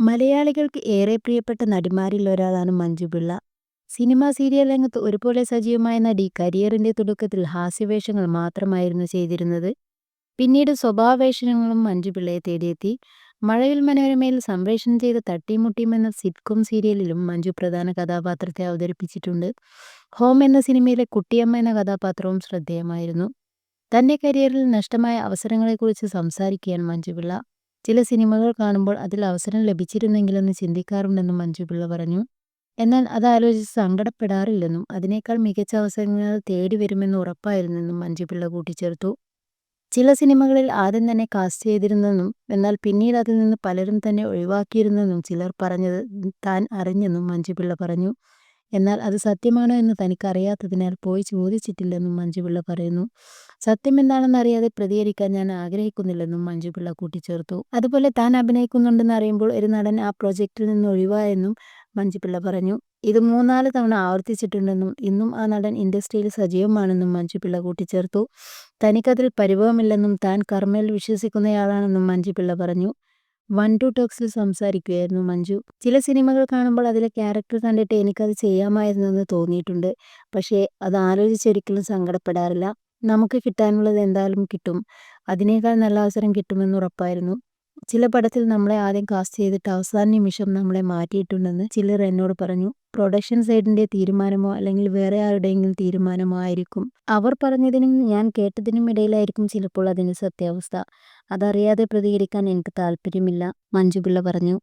മലയാളികൾക്ക് ഏറെ പ്രിയപ്പെട്ട നടിമാരിൽ ഒരാളാണ് മഞ്ജു. സിനിമാ സീരിയൽ രംഗത്ത് ഒരുപോലെ സജീവമായ നടി കരിയറിന്റെ തുടക്കത്തിൽ ഹാസ്യവേഷങ്ങൾ മാത്രമായിരുന്നു ചെയ്തിരുന്നത്. പിന്നീട് സ്വഭാവവേഷങ്ങളും മഞ്ജു പിള്ളയെ തേടിയെത്തി. മഴവിൽ മനോരമയിൽ സംപ്രേഷണം ചെയ്ത തട്ടിമുട്ടിയും എന്ന സിറ്റ്കോം സീരിയലിലും മഞ്ജു പ്രധാന കഥാപാത്രത്തെ അവതരിപ്പിച്ചിട്ടുണ്ട്. ഹോം എന്ന സിനിമയിലെ കുട്ടിയമ്മ എന്ന കഥാപാത്രവും ശ്രദ്ധേയമായിരുന്നു. തന്റെ കരിയറിൽ നഷ്ടമായ അവസരങ്ങളെക്കുറിച്ച് സംസാരിക്കുകയാണ് മഞ്ജു പിള്ള. ചില സിനിമകൾ കാണുമ്പോൾ അതിൽ അവസരം ലഭിച്ചിരുന്നെങ്കിലെന്ന് ചിന്തിക്കാറുണ്ടെന്നും മഞ്ജു പിള്ള പറഞ്ഞു. എന്നാൽ അതാലോചിച്ച് സങ്കടപ്പെടാറില്ലെന്നും അതിനേക്കാൾ മികച്ച അവസരങ്ങൾ തേടി വരുമെന്ന് ഉറപ്പായിരുന്നെന്നും മഞ്ജു പിള്ള കൂട്ടിച്ചേർത്തു. ചില സിനിമകളിൽ ആദ്യം തന്നെ കാസ്റ്റ് ചെയ്തിരുന്നെന്നും എന്നാൽ പിന്നീട് അതിൽ നിന്ന് പലരും തന്നെ ഒഴിവാക്കിയിരുന്നെന്നും ചിലർ പറഞ്ഞത് താൻ അറിഞ്ഞെന്നും മഞ്ജു പിള്ള പറഞ്ഞു. എന്നാൽ അത് സത്യമാണോ എന്ന് തനിക്കറിയാത്തതിനാൽ പോയി ചോദിച്ചിട്ടില്ലെന്നും മഞ്ജുപിള്ള പറയുന്നു സത്യം പറയുന്നു. സത്യമെന്താണെന്നറിയാതെ പ്രതികരിക്കാൻ ഞാൻ ആഗ്രഹിക്കുന്നില്ലെന്നും മഞ്ജുപിള്ള കൂട്ടിച്ചേർത്തു. അതുപോലെ താൻ അഭിനയിക്കുന്നുണ്ടെന്ന് അറിയുമ്പോൾ ഒരു നടൻ ആ പ്രോജക്റ്റിൽ നിന്ന് ഒഴിവായെന്നും മഞ്ജുപിള്ള പറഞ്ഞു. ഇത് മൂന്നാൽ തവണ ആവർത്തിച്ചിട്ടുണ്ടെന്നും ഇന്നും ആ നടൻ ഇൻഡസ്ട്രിയിൽ സജീവമാണെന്നും മഞ്ജുപിള്ള കൂട്ടിച്ചേർത്തു. തനിക്കതിൽ പരിഭവമില്ലെന്നും താൻ കർമ്മയിൽ വിശ്വസിക്കുന്നയാളാണെന്നും മഞ്ജുപിള്ള പറഞ്ഞു. വൺ ടു ടോക്സിൽ സംസാരിക്കുകയായിരുന്നു മഞ്ജു. ചില സിനിമകൾ കാണുമ്പോൾ അതിലെ ക്യാരക്ടർ കണ്ടിട്ട് എനിക്കത് ചെയ്യാമായിരുന്നെന്ന് തോന്നിയിട്ടുണ്ട്. പക്ഷേ അത് ആലോചിച്ചൊരിക്കലും സങ്കടപ്പെടാറില്ല. നമുക്ക് കിട്ടാനുള്ളത് എന്തായാലും കിട്ടും. അതിനേക്കാൾ നല്ല അവസരം കിട്ടുമെന്ന് ഉറപ്പായിരുന്നു. ചില പടത്തിൽ നമ്മളെ ആദ്യം കാസ്റ്റ് ചെയ്തിട്ട് അവസാന നിമിഷം നമ്മളെ മാറ്റിയിട്ടുണ്ടെന്ന് ചിലർ എന്നോട് പറഞ്ഞു. പ്രൊഡക്ഷൻ സൈഡിന്റെ തീരുമാനമോ അല്ലെങ്കിൽ വേറെ ആരുടെയെങ്കിലും തീരുമാനമോ ആയിരിക്കും. അവർ പറഞ്ഞതിനും ഞാൻ കേട്ടതിനും ഇടയിലായിരിക്കും ചിലപ്പോൾ അതിന്റെ സത്യാവസ്ഥ. അതറിയാതെ പ്രതികരിക്കാൻ എനിക്ക് താല്പര്യമില്ല മഞ്ജുപിള്ള പറഞ്ഞു.